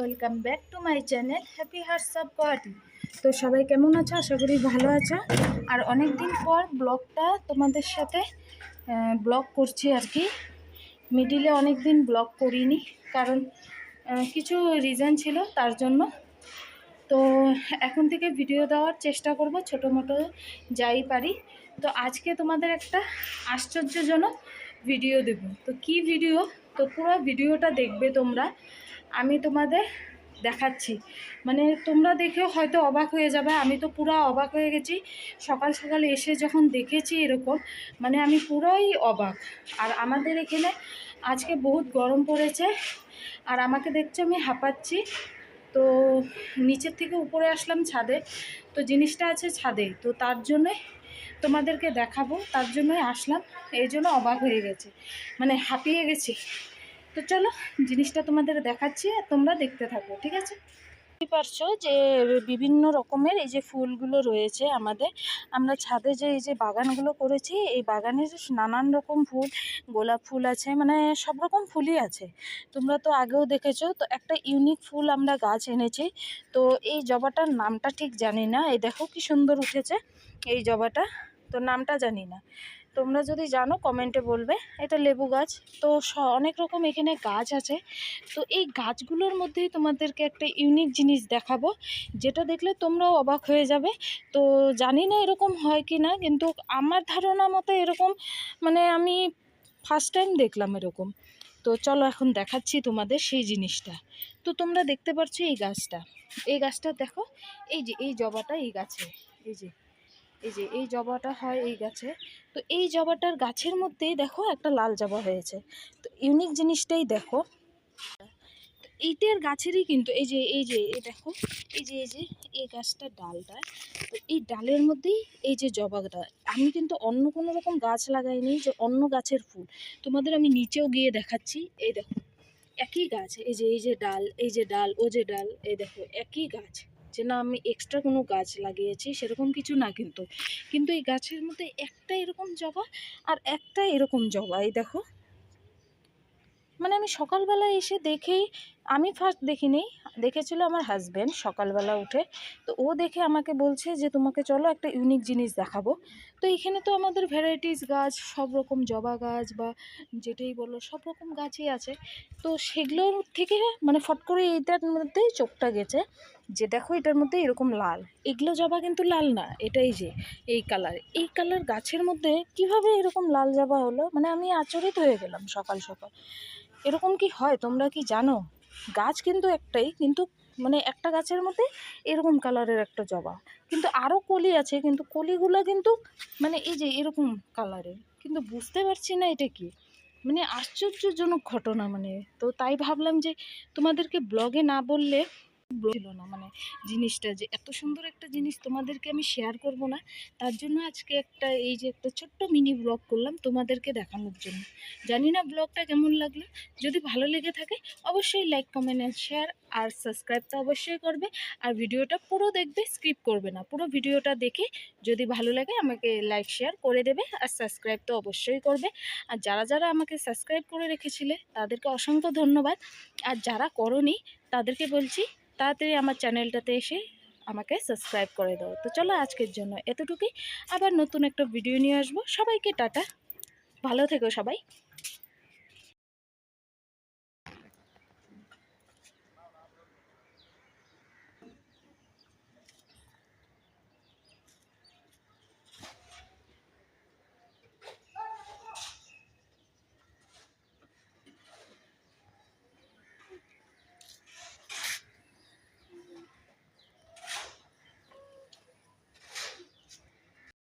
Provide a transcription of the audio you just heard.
Welcome back to my channel happy hearts of Guwahati তো সবাই কেমন আছো? আশা করি ভালো আছো। আর অনেক দিন পর ব্লগটা তোমাদের সাথে ব্লগ করছি আর কি। মিডিলে অনেক দিন ব্লগ করিনি, কারণ কিছু রিজন ছিল তার জন্য। তো এখন থেকে ভিডিও দেওয়ার চেষ্টা করব ছোটো মোটো যাই পারি। তো আজকে তোমাদের একটা আশ্চর্যজনক ভিডিও দেব। তো কি ভিডিও তো পুরো ভিডিওটা দেখবে তোমরা। আমি তোমাদের দেখাচ্ছি। মানে তোমরা দেখে হয়তো অবাক হয়ে যাবে, আমি তো পুরো অবাক হয়ে গেছি। সকাল সকাল এসে যখন দেখেছি এরকম মানে আমি পুরোই অবাক। আর আমাদের এখানে আজকে বহুত গরম পড়েছে, আর আমাকে দেখছ আমি হাঁপাচ্ছি। তো নিচের থেকে উপরে আসলাম ছাদে, তো জিনিসটা আছে ছাদে, তো তার জন্যে তোমাদেরকে দেখাবো, তার জন্যই আসলাম, এই জন্য অবাক হয়ে গেছে। মানে হাঁপিয়ে গেছি। তো চলো, জিনিসটা তোমাদের দেখাচ্ছি আর তোমরা দেখতে থাকো, ঠিক আছে? পারছ যে বিভিন্ন রকমের এই যে ফুলগুলো রয়েছে আমাদের। আমরা ছাদে যে এই যে বাগানগুলো করেছি, এই বাগানে নানান রকম ফুল, গোলাপ ফুল আছে মানে সব রকম ফুলই আছে। তোমরা তো আগেও দেখেছ, তো একটা ইউনিক ফুল আমরা গাছ এনেছি। তো এই জবাটার নামটা ঠিক জানি না, এই দেখো কি সুন্দর উঠেছে, এই জবাটা, তো নামটা জানি না। তোমরা যদি জানো, কমেন্টে বলবে। এটা লেবু গাছ। তো অনেক রকম এখানে গাছ আছে। তো এই গাছগুলোর মধ্যেই তোমাদেরকে একটা ইউনিক জিনিস দেখাবো। যেটা দেখলে তোমরাও অবাক হয়ে যাবে। তো জানি না এরকম হয় কি না, কিন্তু আমার ধারণা মতো এরকম মানে আমি ফার্স্ট টাইম দেখলাম এরকম। তো চলো এখন দেখাচ্ছি তোমাদের সেই জিনিসটা। তো তোমরা দেখতে পাচ্ছ এই গাছটা। এই গাছটা দেখো, এই যে, এই জবাটা এই গাছে। এই যে। এই যে, এই জবাটা হয় এই গাছে। তো এই জবাটার গাছের মধ্যেই দেখো একটা লাল জবা হয়েছে। তো ইউনিক জিনিসটাই দেখো। এইটার গাছেরই কিন্তু এই যে এই যে, এই দেখো, এই যে এই যে, এই গাছটার ডালটা। তো এই ডালের মধ্যেই এই যে জবাটা, আমি কিন্তু অন্য কোনো রকম গাছ লাগাইনি যে অন্য গাছের ফুল। তোমাদের আমি নিচেও গিয়ে দেখাচ্ছি, এই দেখো, একই গাছ, এই যে এই যে ডাল, এই যে ডাল, ও যে ডাল, এই দেখো, একই গাছ। যে না, আমি এক্সট্রা কোনো গাছ লাগিয়েছি, সেরকম কিছু না কিন্তু। কিন্তু এই গাছের মধ্যে একটা এরকম জবা আর একটা এরকম জবা, এই দেখো। মানে আমি সকালবেলা এসে দেখেই, আমি ফার্স্ট দেখিনি, দেখেছিল আমার হাজব্যান্ড সকালবেলা উঠে। তো ও দেখে আমাকে বলছে যে, তোমাকে চলো একটা ইউনিক জিনিস দেখাবো। তো এখানে তো আমাদের ভ্যারাইটিস গাছ, সব রকম জবা গাছ বা যেটাই বলো, সব রকম গাছই আছে। তো সেগুলোর থেকে মানে ফট করে এইটার মধ্যেই চোখটা গেছে। যে দেখো এটার মধ্যে এরকম লাল। এগুলো জবা কিন্তু লাল না, এটাই যে, এই কালার এই কালার গাছের মধ্যে কীভাবে এরকম লাল জবা হলো? মানে আমি আচরিত হয়ে গেলাম সকাল সকাল। এরকম কি হয় তোমরা কি জানো? গাছ কিন্তু একটাই, কিন্তু মানে একটা গাছের মধ্যে এরকম কালারের একটা জবা। কিন্তু আরও কলি আছে, কিন্তু কলিগুলো কিন্তু মানে এই যে এরকম কালারের কিন্তু বুঝতে পারছি না এটা কি। মানে আশ্চর্যজনক ঘটনা মানে। তো তাই ভাবলাম যে তোমাদেরকে ব্লগে না বললে ছিল না। মানে জিনিসটা যে এত সুন্দর একটা জিনিস তোমাদেরকে আমি শেয়ার করব না, তার জন্য আজকে একটা এই যে একটা ছোট্ট মিনি ব্লগ করলাম তোমাদেরকে দেখানোর জন্য। জানি না ব্লগটা কেমন লাগল। যদি ভালো লেগে থাকে, অবশ্যই লাইক কমেন্ট অ্যান্ড শেয়ার আর সাবস্ক্রাইব তো অবশ্যই করবে। আর ভিডিওটা পুরো দেখবে স্ক্রিপ করবে না। পুরো ভিডিওটা দেখে যদি ভালো লাগে আমাকে লাইক শেয়ার করে দেবে আর সাবস্ক্রাইব তো অবশ্যই করবে। আর যারা যারা আমাকে সাবস্ক্রাইব করে রেখেছিলে, তাদেরকে অসংখ্য ধন্যবাদ। আর যারা করনি, তাদেরকে বলছি তাড়াতাড়ি আমার চ্যানেলটাতে এসে আমাকে সাবস্ক্রাইব করে দাও। তো চলো আজকের জন্য এতটুকুই। আবার নতুন একটা ভিডিও নিয়ে আসব। সবাইকে টাটা। ভালো থেকো সবাই।